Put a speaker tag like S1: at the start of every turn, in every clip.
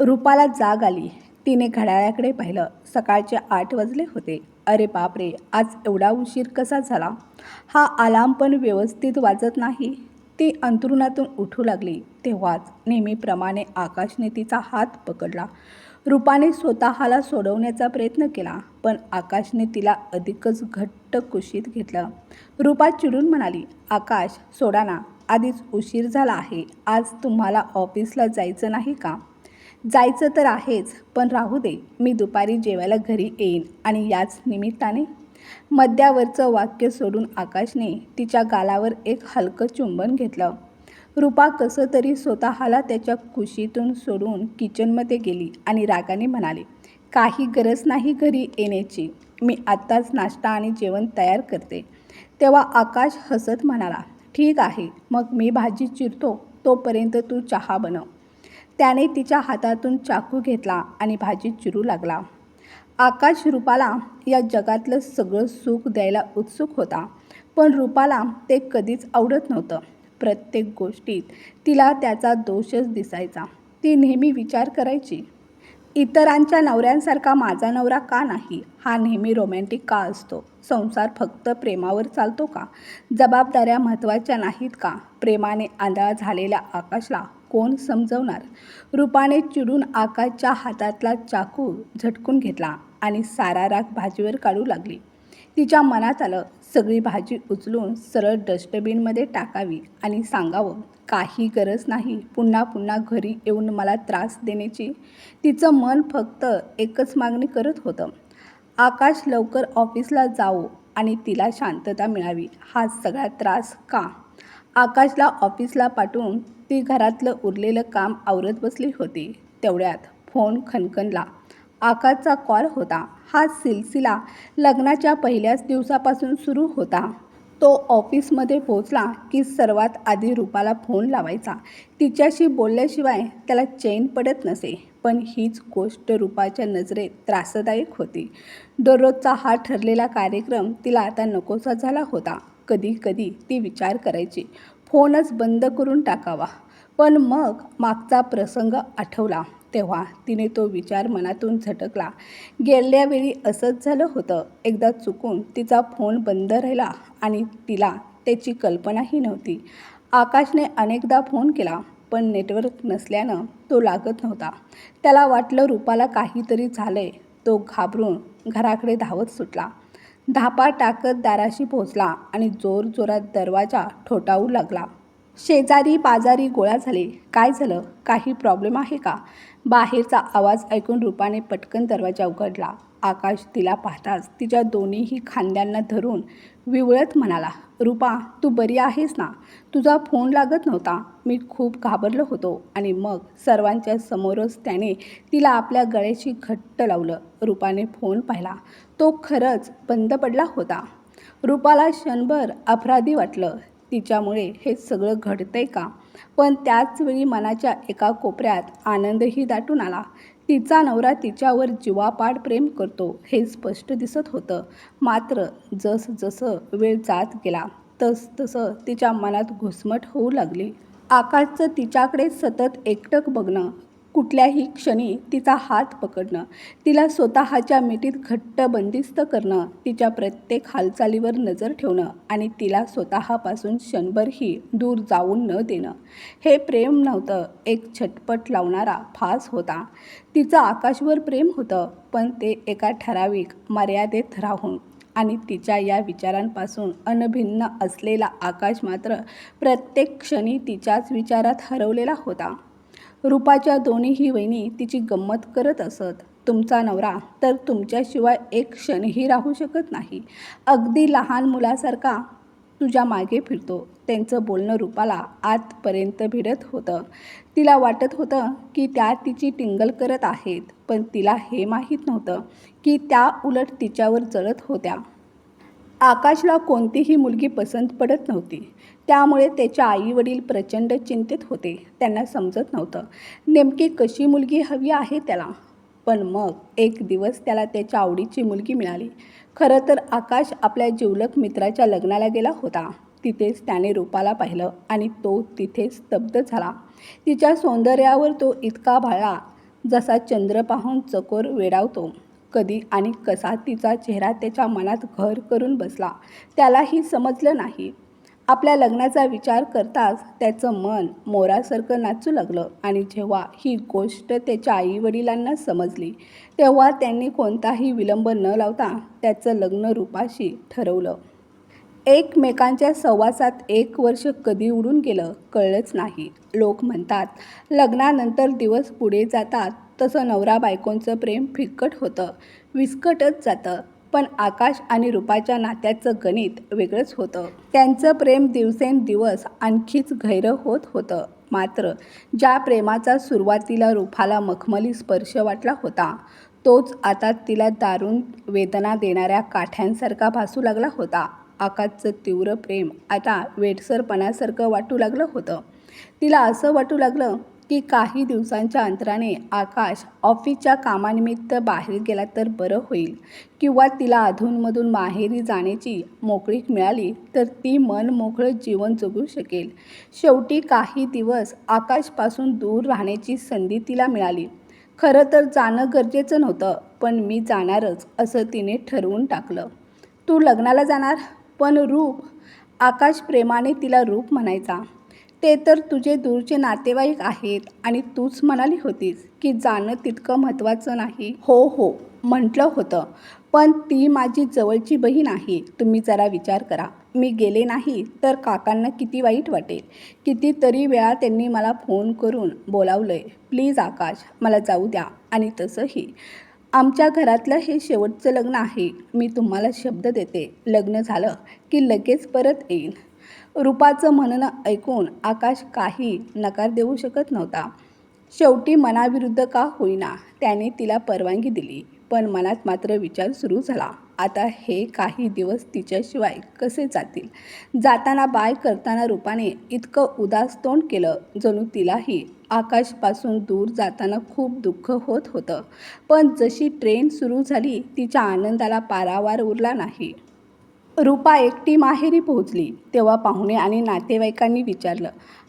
S1: रूपाला जाग आली. तिने घड्याळाकडे पाहिलं. सकाळचे आठ वाजले होते. अरे बापरे आज एवढा उशीर कसा झाला? हा आलाम पण व्यवस्थित वाजत नाही. ती अंथरुणातून उठू लागली. तेव्हाच नेहमीप्रमाणे आकाशने तिचा हात पकडला. रूपाने स्वतःला सोडवण्याचा प्रयत्न केला पण आकाशने तिला अधिकच घट्ट कुशीत घेतलं. रूपा चिडून म्हणाली आकाश सोडा ना. आधीच उशीर झाला आहे. आज तुम्हाला ऑफिसला जायचं नाही का? जायचं तर आहेच पण राहू दे मी दुपारी जेवायला घरी येईन आणि याच निमित्ताने मध्यावरचं वाक्य सोडून आकाशने तिच्या गालावर एक हलकं चुंबन घेतलं. रूपा कसं तरी स्वतःला त्याच्या कुशीतून सोडून किचनमध्ये गेली आणि रागाने म्हणाली काही गरज नाही घरी येण्याची मी आत्ताच नाश्ता आणि जेवण तयार करते. तेव्हा आकाश हसत म्हणाला ठीक आहे मग मी भाजी चिरतो तोपर्यंत तू चहा बनव. त्याने तिच्या हातातून चाकू घेतला आणि भाजी चिरू लागला. आकाश रूपाला या जगातलं सगळं सुख द्यायला उत्सुक होता पण रूपाला ते कधीच आवडत नव्हतं. प्रत्येक गोष्टीत तिला त्याचा दोषच दिसायचा. ती नेहमी विचार करायची इतरांच्या नवऱ्यांसारखा माझा नवरा का नाही? हा नेहमी रोमॅन्टिक का असतो? संसार फक्त प्रेमावर चालतो का? जबाबदाऱ्या महत्त्वाच्या नाहीत का? प्रेमाने आंधळा झालेल्या आकाशला कोण समजवणार? रूपाने चिडून आकाशच्या हातातला चाकू झटकून घेतला आणि सारा राग भाजीवर काढू लागली. तिच्या मनात आलं सगळी भाजी उचलून सरळ डस्टबिनमध्ये टाकावी आणि सांगावं काही गरज नाही पुन्हा पुन्हा घरी येऊन मला त्रास देण्याची. तिचं मन फक्त एकच मागणी करत होतं. आकाश लवकर ऑफिसला जावो आणि तिला शांतता मिळावी. हा सगळा त्रास का? आकाशला ऑफिसला पाठवून ती घरातलं उरलेलं काम आवरत बसली होती. तेवढ्यात फोन खणखणला. आकाशचा कॉल होता. हा सिलसिला लग्नाच्या पहिल्याच दिवसापासून सुरू होता. तो ऑफिसमध्ये पोहोचला की सर्वात आधी रूपाला फोन लावायचा. तिच्याशी बोलल्याशिवाय त्याला चैन पडत नसे पण हीच गोष्ट रूपाच्या नजरेत त्रासदायक होती. दररोजचा हा ठरलेला कार्यक्रम तिला आता नकोसा झाला होता. कधी कधी ती विचार करायची. फोनच बंद करून टाकावा. पण मग मागचा प्रसंग आठवला. तेव्हा तिने तो विचार मनातून झटकला. गेल्या वेळी असंच झालं होतं. एकदा चुकून तिचा फोन बंद राहिला आणि तिला त्याची कल्पनाही नव्हती. आकाशने अनेकदा फोन केला पण नेटवर्क नसल्यानं तो लागत नव्हता. त्याला वाटलं रूपाला काहीतरी झालंय. तो घाबरून घराकडे धावत सुटला. धापा टाकत दाराशी पोहोचला आणि जोरजोरात दरवाजा ठोठावू लागला. शेजारी पाजारी गोळा झाले. काय झालं? काही प्रॉब्लेम आहे का? बाहेरचा आवाज ऐकून रूपाने पटकन दरवाजा उघडला. आकाश तिला पाहताच तिच्या दोन्हीही खांद्यांना धरून विवळत म्हणाला रूपा तू बरी आहेस ना? तुझा फोन लागत नव्हता. मी खूप घाबरलो होतो आणि मग सर्वांच्या समोरच त्याने तिला आपल्या गळ्याशी घट्ट लावलं. रूपाने फोन पाहिला. तो खरंच बंद पडला होता. रूपाला क्षणभर अपराधी वाटलं. तिच्यामुळे हे सगळं घडतंय का? पण त्याचवेळी मनाच्या एका कोपऱ्यात आनंदही दाटून आला. तिचा नवरा तिच्यावर जीवापाड प्रेम करतो हे स्पष्ट दिसत होतं. मात्र जस जसं वेळ जात गेला तस तसं तिच्या मनात घुसमट होऊ लागली. आकाशचं तिच्याकडे सतत एकटक बघणं कुठल्याही क्षणी तिचा हात पकडणं तिला स्वतःच्या मिठीत घट्ट बंदिस्त करणं तिच्या प्रत्येक हालचालीवर नजर ठेवणं आणि तिला स्वतःपासून क्षणभरही दूर जाऊन न देणं. हे प्रेम नव्हतं एक छटपट लावणारा फास होता. तिचं आकाशवर प्रेम होतं पण ते एका ठराविक मर्यादेत राहून आणि तिच्या या विचारांपासून अनभिन्न असलेला आकाश मात्र प्रत्येक क्षणी तिच्याच विचारात हरवलेला होता. रूपाच्या दोन्हीही वहिनी तिची गंमत करत असत. तुमचा नवरा तर तुमच्याशिवाय एक क्षणही राहू शकत नाही. अगदी लहान मुलासारखा तुझ्या मागे फिरतो. त्यांचं बोलणं रूपाला आतपर्यंत भिडत होतं. तिला वाटत होतं की त्या तिची टिंगल करत आहेत पण तिला हे माहीत नव्हतं की त्या उलट तिच्यावर जळत होत्या. आकाशला कोणतीही मुलगी पसंत पडत नव्हती. त्यामुळे त्याच्या आईवडील प्रचंड चिंतित होते. त्यांना समजत नव्हतं. नेमकी कशी मुलगी हवी आहे त्याला? पण मग एक दिवस त्याला त्याच्या आवडीची मुलगी मिळाली. खरं तर आकाश आपल्या जिवलक मित्राच्या लग्नाला गेला होता. तिथेच त्याने रूपाला पाहिलं आणि तो तिथेच स्तब्ध झाला. तिच्या सौंदर्यावर तो इतका भाळला जसा चंद्र पाहून चकोर वेडावतो. कधी आणि कसा तिचा चेहरा त्याच्या मनात घर करून बसला त्यालाही समजलं नाही. आपल्या लग्नाचा विचार करताच त्याचं मन मोरासारखं नाचू लागलं आणि जेव्हा ही गोष्ट त्याच्या आईवडिलांना समजली तेव्हा त्यांनी कोणताही विलंब न लावता त्याचं लग्न रूपाशी ठरवलं. एकमेकांच्या सहवासात एक वर्ष कधी उडून गेलं कळलंच नाही. लोक म्हणतात लग्नानंतर दिवस पुढे जातात तसं नवरा बायकोंचं प्रेम फिक्कट होतं विस्कटच जातं. पण आकाश आणि रुपाच्या नात्याचं गणित वेगळंच होतं. त्यांचं प्रेम दिवसेंदिवस आणखीच गैरं होत होतं. मात्र ज्या प्रेमाचा सुरुवातीला रूपाला मखमली स्पर्श वाटला होता तोच आता तिला दारुण वेदना देणाऱ्या काठ्यांसारखा भासू लागला होता. आकाशचं तीव्र प्रेम आता वेडसरपणासारखं वाटू लागलं होतं. तिला असं वाटू लागलं की काही दिवसांच्या अंतराने आकाश ऑफिसच्या कामानिमित्त बाहेर गेला तर बरं होईल. किंवा तिला अधूनमधून माहेरी जाण्याची मोकळीक मिळाली तर ती मन मोकळं जीवन जगू शकेल. शेवटी काही दिवस आकाशपासून दूर राहण्याची संधी तिला मिळाली. खरं तर जाणं गरजेचं नव्हतं पण मी जाणारच असं तिने ठरवून टाकलं. तू लग्नाला जाणार पण रूप. आकाश प्रेमाने तिला रूप म्हणायचा. ते तर तुझे दूरचे नातेवाईक आहेत आणि तूच म्हणाली होतीस की जाणं तितकं महत्त्वाचं नाही. हो हो म्हटलं होतं. पण ती माझी जवळची बहीण आहे. तुम्ही जरा विचार करा. मी गेले नाही तर काकांना किती वाईट वाटेल. कितीतरी वेळा त्यांनी मला फोन करून बोलावलं आहे प्लीज आकाश मला जाऊ द्या. आणि तसंही. आमच्या घरातलं हे शेवटचं लग्न आहे. मी तुम्हाला शब्द देते. लग्न झालं की लगेच परत येईन. रूपाचं म्हणणं ऐकून आकाश काही नकार देऊ शकत नव्हता. शेवटी मनाविरुद्ध का होईना त्याने तिला परवानगी दिली पण मनात मात्र विचार सुरू झाला. आता हे काही दिवस तिच्याशिवाय कसे जातील? जाताना बाय करताना रूपाने इतकं उदास तोंड केलं जणू तिलाही आकाशपासून दूर जाताना खूप दुःख होत होतं. पण जशी ट्रेन सुरू झाली तिच्या आनंदाला पारावार उरला नाही. रूपा एकटी माहेरी पोहोचली. तेव्हा पाहुणे आणि नातेवाईकांनी विचारलं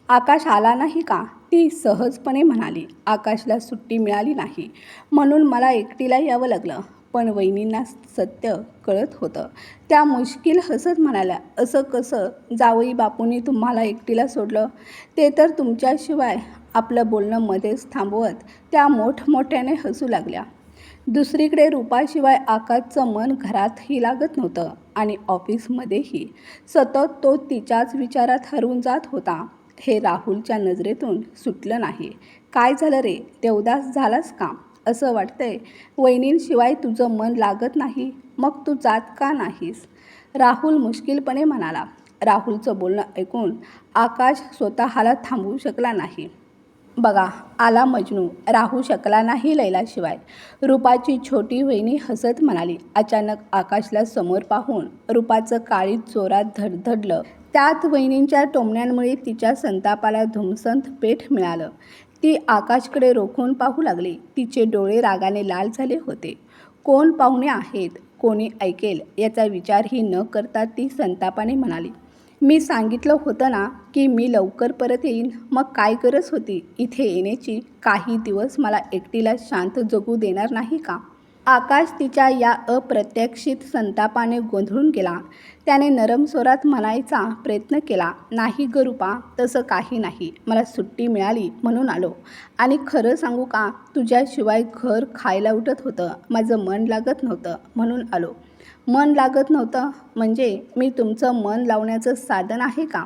S1: आकाश आला नाही का? ती सहजपणे म्हणाली आकाशला सुट्टी मिळाली नाही. म्हणून मला एकटीला यावं लागलं. पण वहिनींना सत्य कळत होतं. त्या मुश्किल हसत म्हणाल्या असं कसं? जावई बापूंनी तुम्हाला एकटीला सोडलं? ते तर तुमच्याशिवाय आपलं बोलणं मध्येच थांबवत त्या मोठमोठ्याने हसू लागल्या. दुसरीकडे रूपाशिवाय आकाशचं मन घरातही लागत नव्हतं आणि ऑफिसमध्येही. सतत तो तिच्याच विचारात हरवून जात होता. हे राहुलच्या नजरेतून सुटलं नाही. काय झालं रे? देवदास झालास का? असं वाटतंय. वहिनींशिवाय तुझं मन लागत नाही. मग तू जात का नाहीस? राहुल मुश्किलपणे म्हणाला. राहुलचं बोलणं ऐकून आकाश स्वतःला थांबवू शकला नाही. बघा आला मजनू. राहू शकला नाही लैलाशिवाय. रूपाची छोटी वहिनी हसत म्हणाली. अचानक आकाशला समोर पाहून रूपाचं काळीत जोरात धडधडलं. त्यात वहिनींच्या टोमण्यांमुळे तिच्या संतापाला धुमसंत पेठ मिळालं. ती आकाशकडे रोखून पाहू लागली. तिचे डोळे रागाने लाल झाले होते. कोण पाहुणे आहेत? कोणी ऐकेल? याचा विचारही न करता ती संतापाने म्हणाली. मी सांगितलं होतं ना की मी लवकर परत येईन. मग काय गरज होती? इथे येण्याची काही दिवस मला एकटीला शांत जगू देणार नाही का? आकाश तिच्या या अप्रत्याक्षित संतापाने गोंधळून गेला. त्याने नरम स्वरात म्हणायचा प्रयत्न केला नाही गरुपा तसं काही नाही. मला सुट्टी मिळाली म्हणून आलो. आणि खरं सांगू का? तुझ्याशिवाय घर खायला उठत होतं. माझं मन लागत नव्हतं म्हणून आलो. मन लागत नव्हतं. म्हणजे मी तुमचं मन लावण्याचं साधन आहे का?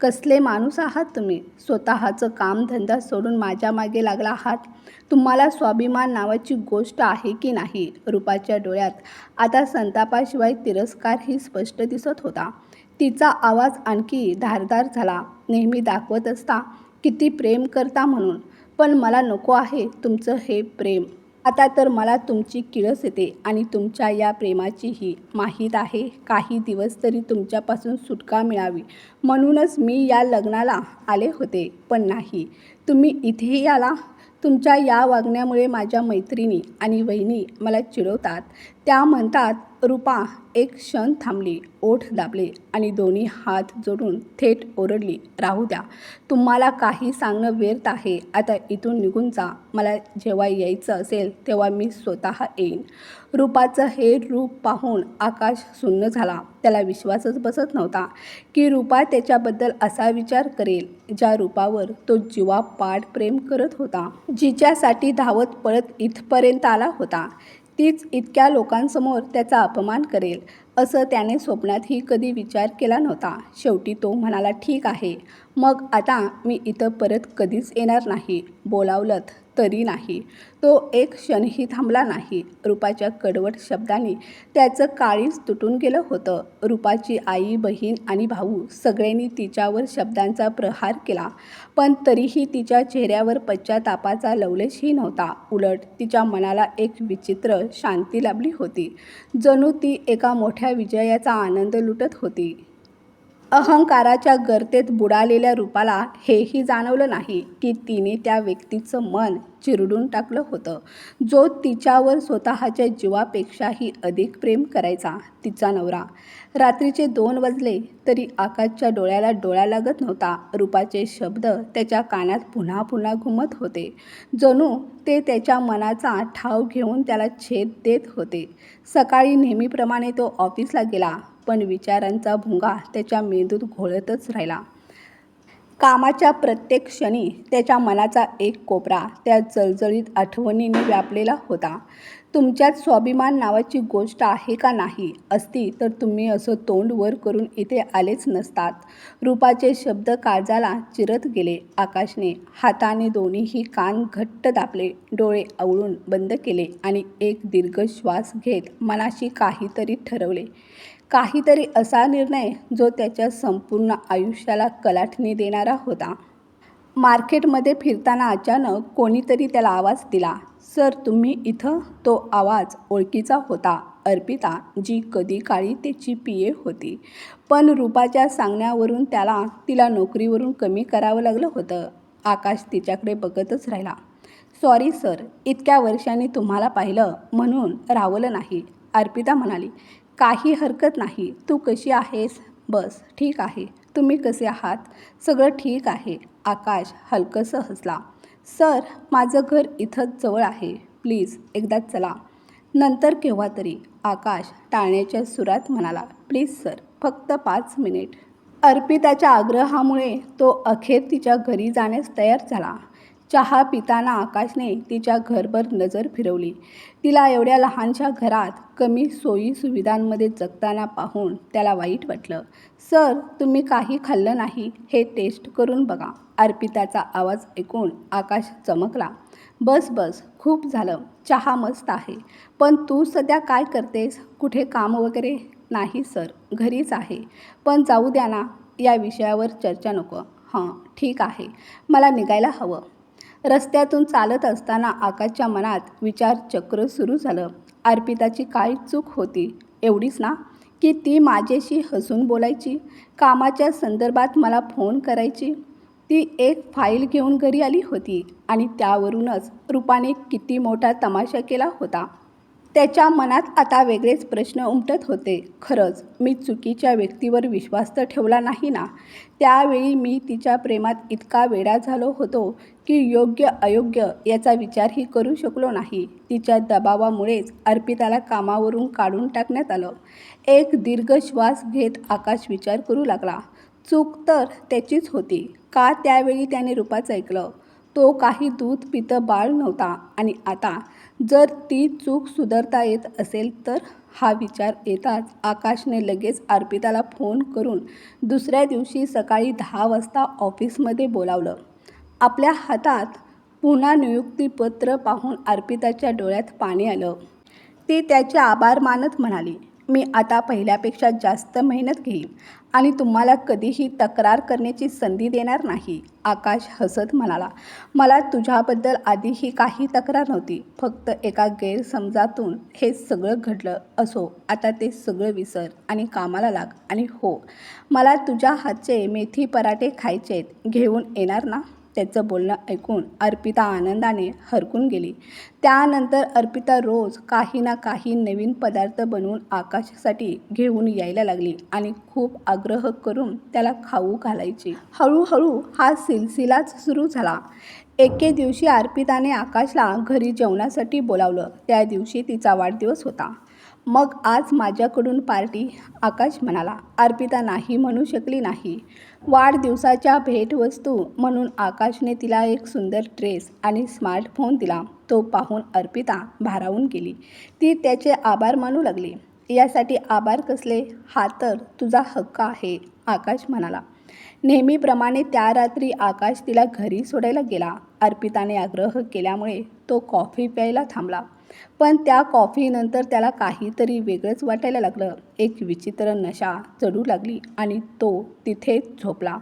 S1: कसले माणूस आहात तुम्ही? स्वतःचं कामधंदा सोडून माझ्या मागे लागला आहात? तुम्हाला स्वाभिमान नावाची गोष्ट आहे की नाही? रूपाच्या डोळ्यात. आता संतापाशिवाय तिरस्कार ही स्पष्ट दिसत होता. तिचा आवाज आणखी धारदार झाला. नेहमी दाखवत असता किती प्रेम करता म्हणून. पण मला नको आहे तुमचं हे प्रेम. आता तर मला तुमची किळस येते आणि तुमच्या या प्रेमाचीही माहीत आहे. काही दिवस तरी तुमच्यापासून सुटका मिळावी. म्हणूनच मी या लग्नाला आले होते पण नाही. तुम्ही इथेही आला. तुमच्या या वागण्यामुळे माझ्या मैत्रिणी आणि वहिनी मला चिडवतात. त्या म्हणतात रूपा एक क्षण थांबली ओठ दाबले आणि दोन्ही हात जोडून थेट ओरडली राहू द्या तुम्हाला काही सांगणं व्यर्थ आहे आता इथून निघून जा मला जेव्हा यायचं असेल तेव्हा मी स्वतः येईन. रूपाचं हे रूप पाहून आकाश सुन्न झाला. त्याला विश्वासच बसत नव्हता की रूपा त्याच्याबद्दल असा विचार करेल ज्या रूपावर तो जीवापाड प्रेम करत होता जिच्यासाठी धावत पळत इथपर्यंत आला होता. तीच इतक्या लोकांसमोर त्याचा अपमान करेल असं त्याने स्वप्नातही कधी विचार केला नव्हता. शेवटी तो म्हणाला ठीक आहे. मग आता मी इथं परत कधीच येणार नाही बोलावलंत. तरी नाही. तो एक क्षणही थांबला नाही. रूपाच्या कडवट शब्दाने त्याचं काळीच तुटून गेलं होतं. रूपाची आई बहीण आणि भाऊ सगळ्यांनी तिच्यावर शब्दांचा प्रहार केला. पण तरीही तिच्या चेहऱ्यावर पश्चातापाचा लवलेशही नव्हता. उलट तिच्या मनाला एक विचित्र शांती लाभली होती. जणू ती एका मोठ्या विजयाचा आनंद लुटत होती. अहंकाराच्या गर्तेत बुडालेल्या रूपाला हेही जाणवलं नाही की तिने त्या व्यक्तीचं मन चिरडून टाकलं होतं. जो तिच्यावर स्वतःच्या जीवापेक्षाही अधिक प्रेम करायचा तिचा नवरा. रात्रीचे दोन वाजले तरी आकाशच्या डोळ्याला डोळा लागत नव्हता. रूपाचे शब्द त्याच्या कानात पुन्हा पुन्हा घुमत होते. जणू ते त्याच्या मनाचा ठाव घेऊन त्याला छेद देत होते. सकाळी नेहमीप्रमाणे तो ऑफिसला गेला पण विचारांचा भुंगा त्याच्या मेंदूत घोळतच राहिला. कामाच्या प्रत्येक क्षणी त्याच्या मनाचा एक कोपरा त्या जळजळीत आठवणीने व्यापलेला होता. तुमच्यात स्वाभिमान नावाची गोष्ट आहे का नाही असती तर तुम्ही असं तोंड वर करून इथे आलेच नसतात. रूपाचे शब्द काळजाला चिरत गेले आकाशने. हाताने दोन्हीही कान घट्ट दाबले. डोळे आवळून बंद केले आणि एक दीर्घ श्वास घेत मनाशी काहीतरी ठरवले. काहीतरी असा निर्णय जो त्याच्या संपूर्ण आयुष्याला कलाटणी देणारा होता. मार्केटमध्ये फिरताना अचानक कोणीतरी त्याला आवाज दिला सर तुम्ही इथं? तो आवाज ओळखीचा होता अर्पिता जी कधी काळी त्याची पी ए होती. पण रूपाच्या सांगण्यावरून त्याला तिला नोकरीवरून कमी करावं लागलं होतं. आकाश तिच्याकडे बघतच राहिला. सॉरी सर इतक्या वर्षांनी तुम्हाला पाहिलं म्हणून रावलं नाही अर्पिता म्हणाली. काही हरकत नाही. तू कशी आहेस? बस ठीक आहे. तुम्ही कसे आहात? सगळं ठीक आहे. आकाश हलकंसं हसला. सर माझं घर इथंच जवळ आहे. प्लीज एकदा चला. नंतर केव्हा तरी. आकाश टाळण्याच्या सुरात म्हणाला प्लीज सर फक्त पाच मिनिट. अर्पिताच्या आग्रहामुळे तो अखेर तिच्या घरी जाण्यास तयार झाला. चहा पिताना आकाशने तिच्या घरभर नजर फिरवली. तिला एवढ्या लहानशा घरात कमी सोयी सुविधांमध्ये जगताना पाहून त्याला वाईट वाटलं. सर तुम्ही काही खाल्लं नाही हे टेस्ट करून बघा अर्पिताचा आवाज ऐकून आकाश चमकला. बस बस खूप झालं. चहा मस्त आहे. पण तू सध्या काय करतेस? कुठे काम वगैरे नाही सर. घरीच आहे. पण जाऊ द्या ना या विषयावर चर्चा नको. हां ठीक आहे. मला निघायला हवं. रस्त्यातून चालत असताना आकाशच्या मनात विचारचक्र सुरू झालं. अर्पिताची काय चूक होती? एवढीच ना? की ती माझ्याशी हसून बोलायची? कामाच्या संदर्भात मला फोन करायची? ती एक फाईल घेऊन घरी आली होती आणि त्यावरूनच रूपाने किती मोठा तमाशा केला होता. त्याच्या मनात आता वेगळेच प्रश्न उमटत होते. खरंच मी चुकीच्या व्यक्तीवर विश्वास तर ठेवला नाही ना? त्यावेळी मी तिच्या प्रेमात इतका वेडा झालो होतो की योग्य अयोग्य याचा विचारही करू शकलो नाही. तिच्या दबावामुळेच अर्पिताला कामावरून काढून टाकण्यात आलं. एक दीर्घ श्वास घेत आकाश विचार करू लागला. चूक तर त्याचीच होती. का त्यावेळी त्याने रूपाचं ऐकलं? तो काही दूध पितं बाळ नव्हता. आणि आता जर ती चूक सुधारता येत असेल तर हा विचार येताच आकाशने लगेच अर्पिताला फोन करून दुसऱ्या दिवशी सकाळी दहा वाजता ऑफिसमध्ये बोलावलं. आपल्या हातात पुन्हा नियुक्तीपत्र पाहून अर्पिताच्या डोळ्यात पाणी आलं. ती त्याचे आभार मानत म्हणाली मी आता पहिल्यापेक्षा जास्त मेहनत घेईन. आणि तुम्हाला कधीही तक्रार करण्याची संधी देणार नाही. आकाश हसत म्हणाला मला तुझ्याबद्दल आधीही काही तक्रार नव्हती. फक्त एका गैरसमजातून हे सगळं घडलं. असो आता ते सगळं विसर आणि कामाला लाग. आणि हो मला तुझ्या हातचे मेथी पराठे खायचे आहेत घेऊन येणार ना? त्याचं बोलणं ऐकून अर्पिता आनंदाने हरकून गेली. त्यानंतर अर्पिता रोज काही ना काही नवीन पदार्थ बनवून आकाशासाठी घेऊन यायला लागली आणि खूप आग्रह करून त्याला खाऊ घालायची. हळूहळू हा सिलसिलाच सुरू झाला. एके दिवशी अर्पिताने आकाशला घरी जेवणासाठी बोलावलं. त्या दिवशी तिचा वाढदिवस होता. मग आज माझ्याकडून पार्टी आकाश म्हणाला. अर्पिता नाही म्हणू शकली नाही. वाढदिवसाच्या भेटवस्तू म्हणून आकाशने तिला एक सुंदर ड्रेस आणि स्मार्टफोन दिला. तो पाहून अर्पिता भारावून गेली. ती त्याचे आभार मानू लागली. यासाठी आभार कसले? हा तर तुझा हक्क आहे आकाश म्हणाला. नेहमीप्रमाणे त्या रात्री आकाश तिला घरी सोडायला गेला. अर्पिताने आग्रह केल्यामुळे तो कॉफी प्यायला थांबला. पण त्या कॉफीनंतर त्याला काहीतरी वेगळंच वाटायला लागलं. एक विचित्र नशा चढू लागली आणि तो तिथेच झोपला.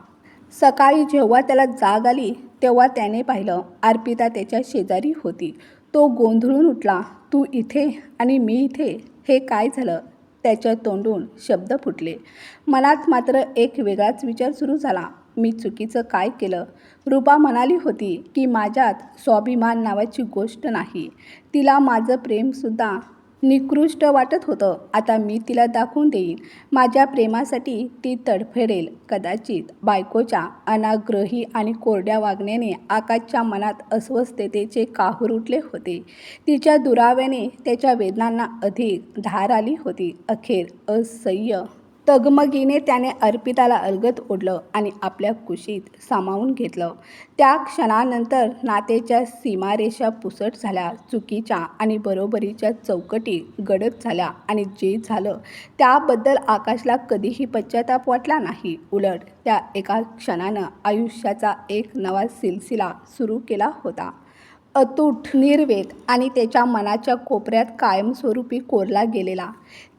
S1: सकाळी जेव्हा त्याला जाग आली तेव्हा त्याने पाहिलं अर्पिता त्याच्या शेजारी होती. तो गोंधळून उठला तू इथे आणि मी इथे? हे काय झालं? त्याच्या तोंडून शब्द फुटले. मनात मात्र एक वेगळाच विचार सुरू झाला. मी चुकीचं काय केलं? रूपा म्हणाली होती की माझ्यात स्वाभिमान नावाची गोष्ट नाही. तिला माझं प्रेमसुद्धा निकृष्ट वाटत होतं. आता मी तिला दाखवून देईन. माझ्या प्रेमासाठी ती तडफेडेल कदाचित बायकोच्या अनाग्रही आणि कोरड्या वागण्याने आकाशच्या मनात अस्वस्थतेचे काहूर उठले होते. तिच्या दुराव्याने त्याच्या वेदनांना अधिक धार आली होती. अखेर असह्य तगमगीने त्याने अर्पिताला अलगत ओढलं आणि आपल्या कुशीत सामावून घेतलं. त्या क्षणानंतर नातेच्या सीमारेषा पुसट झाल्या चुकीच्या आणि बरोबरीच्या चौकटी गडद झाल्या आणि जे झालं त्याबद्दल आकाशला कधीही पश्चाताप वाटला नाही. उलट त्या एका क्षणानं आयुष्याचा एक नवा सिलसिला सुरू केला होता. अतूट निर्वेद आणि त्याच्या मनाच्या कोपऱ्यात कायमस्वरूपी कोरला गेलेला.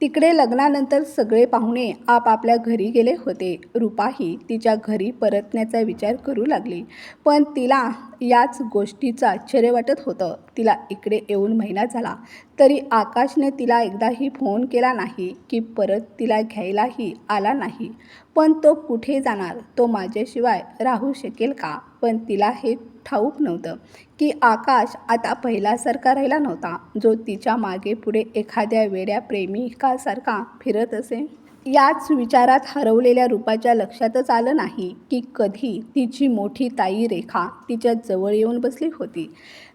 S1: तिकडे लग्नानंतर सगळे पाहुणे आपापल्या घरी गेले होते. रूपाही तिच्या घरी परतण्याचा विचार करू लागली. पण तिला याच गोष्टीचं आश्चर्य वाटत होतं. तिला इकडे येऊन महिना झाला. तरी आकाशने तिला एकदाही फोन केला नाही की परत तिला घ्यायलाही आला नाही. पण तो कुठे जाणार? तो माझ्याशिवाय राहू शकेल का? पण तिला हे ठाऊक नव्हतं की आकाश आता पहिल्यासारखा राहिला नव्हता जो तिच्यामागे पुढे एखाद्या वेड्या प्रेमिकासारखा फिरत असे. याच विचारात हरवलेल्या रूपाच्या लक्षातच आलं नाही की कधी तिची मोठी ताई रेखा तिच्या जवळ येऊन बसली होती.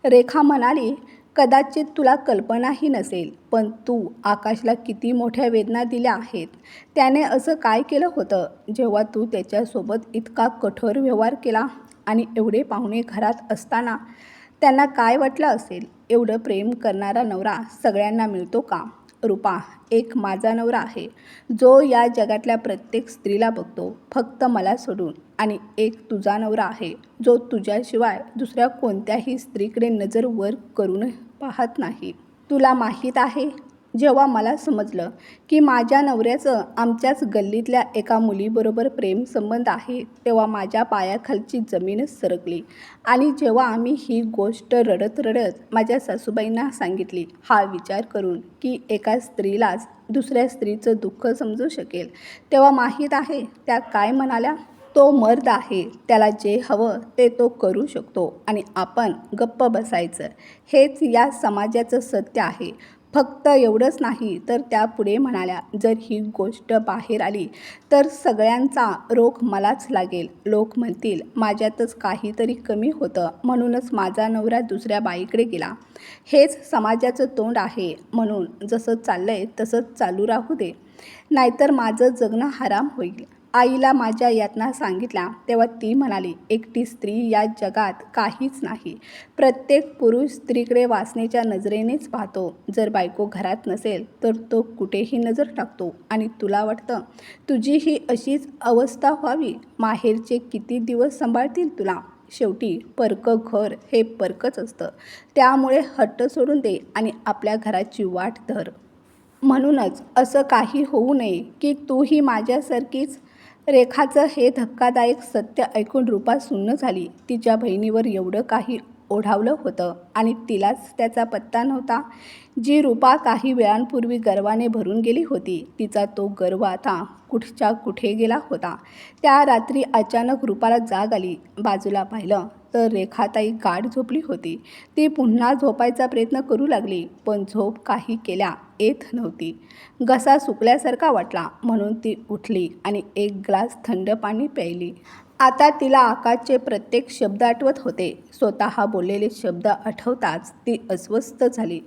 S1: रेखा म्हणाली कदाचित तुला कल्पनाही नसेल पण तू आकाशला किती मोठ्या वेदना दिल्या आहेत. त्याने असं काय केलं होतं जेव्हा तू त्याच्यासोबत इतका कठोर व्यवहार केला? आणि एवढे पाहुणे घरात असताना त्यांना काय वाटलं असेल? एवढं प्रेम करणारा नवरा सगळ्यांना मिळतो का? रूपा एक माझा नवरा आहे. जो या जगातल्या प्रत्येक स्त्रीला बघतो फक्त मला सोडून. आणि एक तुझा नवरा आहे जो तुझ्याशिवाय दुसऱ्या कोणत्याही स्त्रीकडे नजर वर करून पाहत नाही. तुला माहीत आहे? जेव्हा मला समजलं की माझ्या नवऱ्याचं आमच्याच गल्लीतल्या एका मुलीबरोबर प्रेमसंबंध आहे तेव्हा माझ्या पायाखालची जमीनच सरकली. आणि जेव्हा आम्ही ही गोष्ट रडत रडत माझ्या सासूबाईंना सांगितली हा विचार करून की एका स्त्रीलाच दुसऱ्या स्त्रीचं दुःख समजू शकेल. तेव्हा माहीत आहे त्या काय म्हणाल्या? तो मर्द आहे त्याला जे हवं ते तो करू शकतो आणि आपण गप्प बसायचं. हेच या समाजाचं सत्य आहे. फक्त एवढंच नाही तर त्या पुढे म्हणाल्या जर ही गोष्ट बाहेर आली तर सगळ्यांचा रोख मलाच लागेल. लोक म्हणतील माझ्यातच काहीतरी कमी होतं म्हणूनच माझा नवरा दुसऱ्या बाईकडे गेला. हेच समाजाचं तोंड आहे म्हणून जसं चाललं आहे तसंच चालू राहू दे. नाहीतर माझं जगणं हराम होईल. आईला माझ्या यातना सांगितल्या तेव्हा ती म्हणाली एकटी स्त्री या जगात काहीच नाही. प्रत्येक पुरुष स्त्रीकडे वासनेच्या नजरेनेच पाहतो. जर बायको घरात नसेल तर तो कुठेही नजर टाकतो. आणि तुला वाटतं तुझी ही अशीच अवस्था व्हावी? माहेरचे किती दिवस सांभाळतील तुला? शेवटी परकं घर हे परकच असतं. त्यामुळे हट्ट सोडून दे आणि आपल्या घराची वाट धर. म्हणूनच असं काही होऊ नये की तूही माझ्यासारखीच रेखाचं हे धक्कादायक सत्य ऐकून रूपा सुन्न झाली. तिच्या बहिणीवर एवढं काही ओढावलं होतं आणि तिलाच त्याचा पत्ता नव्हता. जी रूपा काही वेळांपूर्वी गर्वाने भरून गेली होती तिचा तो गर्व आता कुठच्या कुठे गेला होता? त्या रात्री अचानक रूपाला जाग आली. बाजूला पाहिलं तर रेखाताई गाढ झोपली होती. ती पुन्हा झोपायचा प्रयत्न करू लागली पण झोप काही केल्या येत नव्हती. घसा सुकल्यासारखा वाटला म्हणून ती उठली आणि एक ग्लास थंड पाणी प्यायली. आता तिला आकाशचे प्रत्येक शब्द आठवत होते. स्वतः बोललेले शब्द आठवताच ती अस्वस्थ झाली.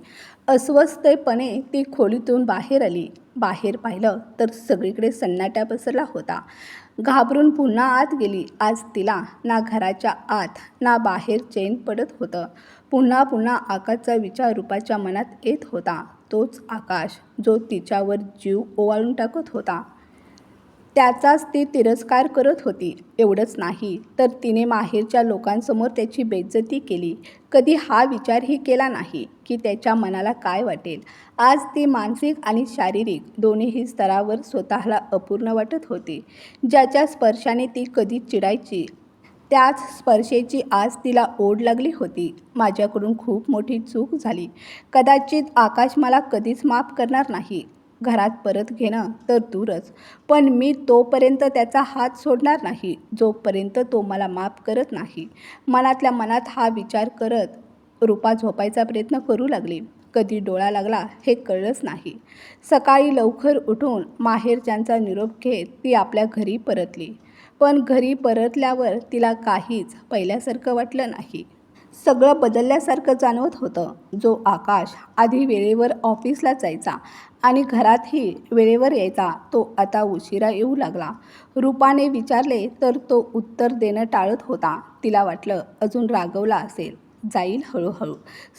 S1: अस्वस्थपणे ती खोलीतून बाहेर आली. बाहेर पाहिलं तर सगळीकडे सन्नाटा पसरला होता. घाबरून पुन्हा आत गेली. आज तिला ना घराच्या आत ना बाहेर चैन पडत होतं. पुन्हा पुन्हा आकाशचा विचार रूपाच्या मनात येत होता. तोच आकाश जो तिच्यावर जीव ओवाळून टाकत होता. त्याचाच ती तिरस्कार करत होती. एवढंच नाही तर तिने माहेरच्या लोकांसमोर त्याची बेइज्जती केली. कधी हा विचारही केला नाही की त्याच्या मनाला काय वाटेल. आज ती मानसिक आणि शारीरिक दोन्हीही स्तरावर स्वतःला अपूर्ण वाटत होती. ज्याच्या स्पर्शाने ती कधी चिडायची त्याच स्पर्शेची आज तिला ओढ लागली होती. माझ्याकडून खूप मोठी चूक झाली. कदाचित आकाश मला कधीच माफ करणार नाही. घरात परत घेणं तर दूरच. पण मी तोपर्यंत त्याचा हात सोडणार नाही जोपर्यंत तो मला माफ करत नाही. मनातल्या मनात हा विचार करत रूपा झोपायचा प्रयत्न करू लागली. कधी डोळा लागला हे कळलंच नाही. सकाळी लवकर उठून माहेरच्यांचा निरोप घेत ती आपल्या घरी परतली. पण घरी परतल्यावर तिला काहीच पहिल्यासारखं वाटलं नाही. सगळं बदलल्यासारखं जाणवत होतं. जो आकाश आधी वेळेवर ऑफिसला जायचा आणि घरातही वेळेवर यायचा तो आता उशिरा येऊ लागला. रूपाने विचारले तर तो उत्तर देणं टाळत होता. तिला वाटलं अजून रागवला असेल. जाईल हळूहळू.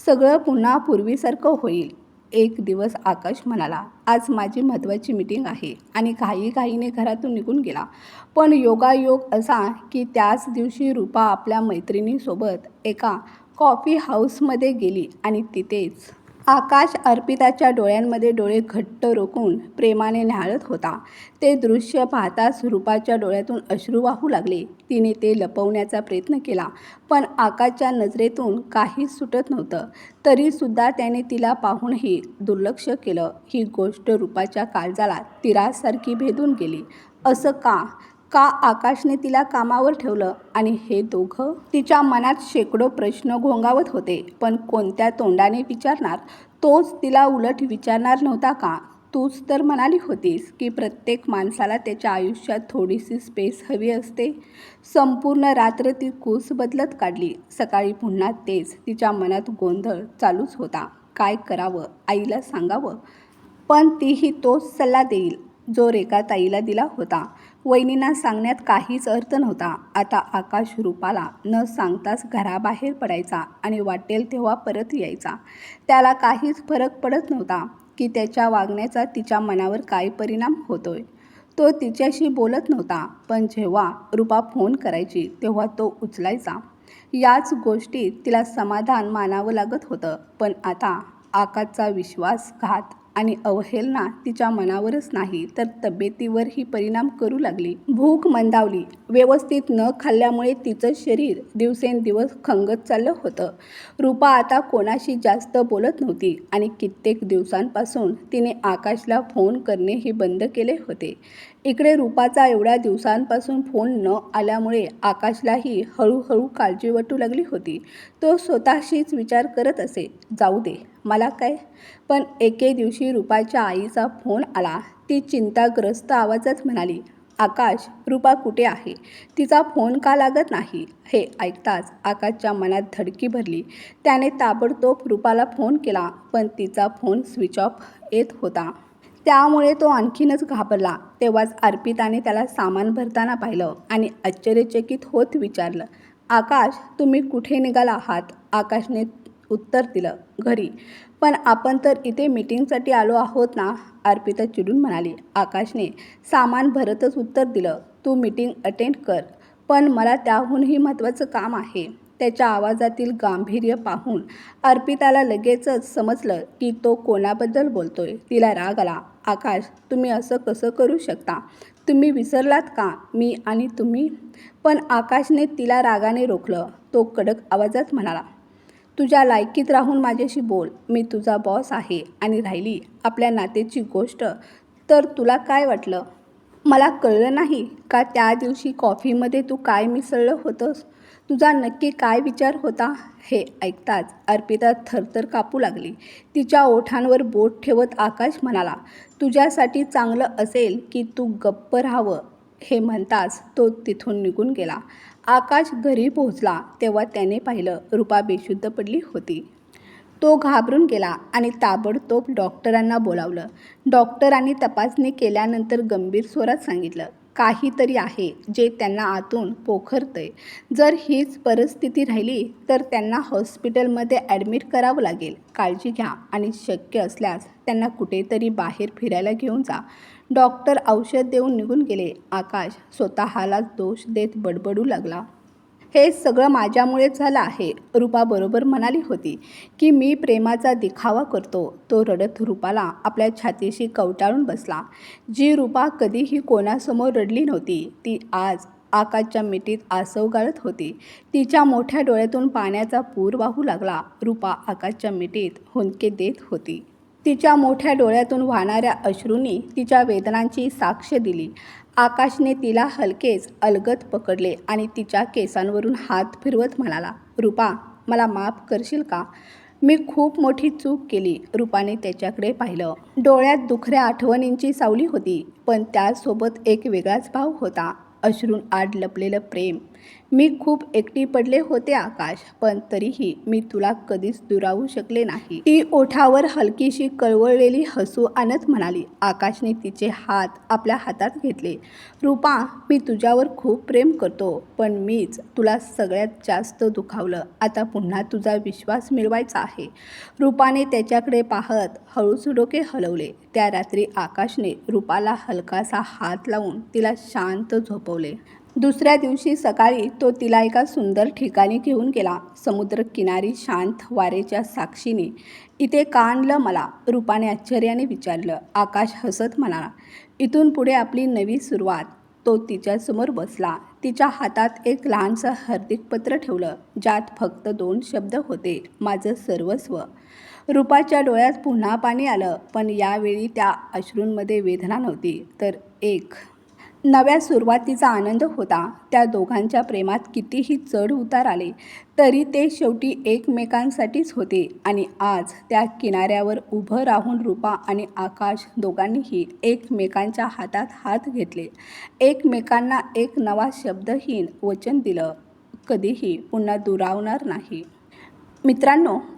S1: सगळं पुन्हा पूर्वीसारखं होईल. एक दिवस आकाश म्हणाला आज माझी महत्त्वाची मीटिंग आहे आणि घाई घाईने घरातून निघून गेला. पण योगायोग असा की त्याच दिवशी रूपा आपल्या मैत्रिणीसोबत एका कॉफी हाऊसमध्ये गेली आणि तिथेच आकाश अर्पिताच्या डोळ्यांमध्ये डोळे घट्ट रोखून प्रेमाने न्याहाळत होता. ते दृश्य पाहताच रूपाच्या डोळ्यातून अश्रू वाहू लागले. तिने ते लपवण्याचा प्रयत्न केला पण आकाशच्या नजरेतून काहीच सुटत नव्हतं. तरीसुद्धा त्याने तिला पाहूनही दुर्लक्ष केलं. ही गोष्ट रूपाच्या काळजाला तिरासारखी भेदून गेली. असं का? का आकाशने तिला कामावर ठेवलं? आणि हे दोघं? तिच्या मनात शेकडो प्रश्न घोंगावत होते. पण कोणत्या तोंडाने विचारणार? तोच तिला उलट विचारणार नव्हता का? तूच तर म्हणाली होतीस की प्रत्येक माणसाला त्याच्या आयुष्यात थोडीशी स्पेस हवी असते. संपूर्ण रात्र ती कूस बदलत काढली. सकाळी पुन्हा तेच तिच्या मनात गोंधळ चालूच होता. काय करावं? आईला सांगावं? पण तीही तोच सल्ला देईल जो रेखा ताईला दिला होता. वहिनींना सांगण्यात काहीच अर्थ नव्हता. आता आकाश रूपाला न सांगताच घराबाहेर पडायचा आणि वाटेल तेव्हा परत यायचा. त्याला काहीच फरक पडत नव्हता की त्याच्या वागण्याचा तिच्या मनावर काय परिणाम होतोय. तो तिच्याशी बोलत नव्हता पण जेव्हा रूपा फोन करायची तेव्हा तो उचलायचा. याच गोष्टीत तिला समाधान मानावं लागत होतं पण आता आकाशचा विश्वासघात आणि अवहेलना तिच्या मनावरच नाही तर तब्येतीवरही परिणाम करू लागली. भूक मंदावली. व्यवस्थित न खाल्ल्यामुळे तिचं शरीर दिवसेंदिवस खंगत चाललं होतं. रूपा आता कोणाशी जास्त बोलत नव्हती आणि कित्येक दिवसांपासून तिने आकाशला फोन करणेही बंद केले होते. इकडे रूपाचा एवढ्या दिवसांपासून फोन न आल्यामुळे आकाशलाही हळूहळू काळजी वाटू लागली होती. तो स्वतःशीच विचार करत असे जाऊ दे. मला काय? पण एके दिवशी रूपाच्या आईचा फोन आला. ती चिंताग्रस्त आवाजात म्हणाली आकाश रूपा कुठे आहे? तिचा फोन का लागत नाही हे ऐकताच आकाशच्या मनात धडकी भरली. त्याने ताबडतोब रूपाला फोन केला पण तिचा फोन स्विच ऑफ येत होता. त्यामुळे तो आणखीनच घाबरला. तेव्हाच अर्पिताने त्याला सामान भरताना पाहिलं आणि आश्चर्यचकित होत विचारलं आकाश तुम्ही कुठे निघाला आहात? आकाशने उत्तर दिलं घरी. पण आपण तर इथे मीटिंगसाठी आलो आहोत ना अर्पिता चिडून म्हणाली. आकाशने सामान भरतच उत्तर दिलं तू मीटिंग अटेंड कर. पण मला त्याहूनही महत्त्वाचं काम आहे. त्याच्या आवाजातील गांभीर्य पाहून अर्पिताला लगेचच समजलं की तो कोणाबद्दल बोलतोय. तिला राग आला. आकाश तुम्ही असं कसं करू शकता? तुम्ही विसरलात का? मी आणि तुम्ही? पण आकाशने तिला रागाने रोखलं. तो कडक आवाजात म्हणाला तुझ्या लायकीत राहून माझ्याशी बोल. मी तुझा बॉस आहे आणि राहिली आपल्या नातेची गोष्ट. तर तुला काय वाटलं? मला कळलं नाही का त्या दिवशी कॉफीमध्ये तू काय मिसळलं होतंस? तुझा नक्की काय विचार होता? हे ऐकताच अर्पिता थरथर कापू लागली. तिच्या ओठांवर बोट ठेवत आकाश म्हणाला तुझ्यासाठी चांगलं असेल की तू गप्प राहावं हे म्हणताच तो तिथून निघून गेला. आकाश घरी पोहोचला तेव्हा त्याने पाहिलं रुपा बेशुद्ध पडली होती. तो घाबरून गेला आणि ताबडतोब डॉक्टरांना बोलावलं. डॉक्टरांनी तपासणी केल्यानंतर गंभीर स्वरात सांगितलं काहीतरी आहे जे त्यांना आतून पोखरतंय. जर हीच परिस्थिती राहिली तर त्यांना हॉस्पिटलमध्ये ॲडमिट करावं लागेल. काळजी घ्या आणि शक्य असल्यास त्यांना कुठेतरी बाहेर फिरायला घेऊन जा. डॉक्टर औषध देऊन निघून गेले. आकाश स्वतःलाच दोष देत बडबडू लागला. हे सगळं माझ्यामुळेच झालं आहे रूपाबरोबर म्हणाली होती की मी प्रेमाचा दिखावा करतो. तो रडत रूपाला आपल्या छातीशी कवटाळून बसला. जी रूपा कधीही कोणासमोर रडली नव्हती ती आज आकाशच्या मिठीत आसव गाळत होती. तिच्या मोठ्या डोळ्यातून पाण्याचा पूर वाहू लागला. रूपा आकाशच्या मिठीत हुंदके देत होती. तिच्या मोठ्या डोळ्यातून वाहणाऱ्या अश्रूंनी तिच्या वेदनांची साक्ष दिली. आकाशने तिला हलकेच अलगद पकडले आणि तिच्या केसांवरून हात फिरवत म्हणाला रूपा मला माफ करशील का? मी खूप मोठी चूक केली रूपाने त्याच्याकडे पाहिलं. डोळ्यात दुखऱ्या आठवणींची सावली होती पण त्यासोबत एक वेगळाच भाव होता. अश्रून आड लपलेलं प्रेम मी खूप एकटी पडले होते आकाश पण तरीही मी तुला कधीच दुरावू शकले नाही. ती ओठावर हलकीशी कळवळलेली हसू आणत म्हणाली आकाशने तिचे हात आपल्या हातात घेतले. रूपा मी तुझ्यावर खूप प्रेम करतो पण मीच तुला सगळ्यात जास्त दुखावलं. आता पुन्हा तुझा विश्वास मिळवायचा आहे. रूपाने त्याच्याकडे पाहत हळूच डोके हलवले. त्या रात्री आकाशने रूपाला हलकासा हात लावून तिला शांत झोपवले. दुसऱ्या दिवशी सकाळी तो तिला एका सुंदर ठिकाणी घेऊन गेला. समुद्रकिनारी शांत वारेच्या साक्षीने इथे का आणलं मला? रूपाने आश्चर्याने विचारलं. आकाश हसत म्हणाला इथून पुढे आपली नवी सुरुवात. तो तिच्यासमोर बसला. तिच्या हातात एक लहानसं हार्दिक पत्र ठेवलं ज्यात फक्त दोन शब्द होते माझं सर्वस्व. रूपाच्या डोळ्यात पुन्हा पाणी आलं पण यावेळी त्या अश्रूंमध्ये वेदना नव्हती तर एक नव्या सुरुवातीचा आनंद होता. त्या दोघांच्या प्रेमात कितीही चढ उतार आले तरी ते शेवटी एकमेकांसाठीच होते. आणि आज त्या किनाऱ्यावर उभं राहून रूपा आणि आकाश दोघांनीही एकमेकांच्या हातात हात घेतले. एकमेकांना एक नवा शब्दहीन वचन दिलं. कधीही पुन्हा दुरावणार नाही. मित्रांनो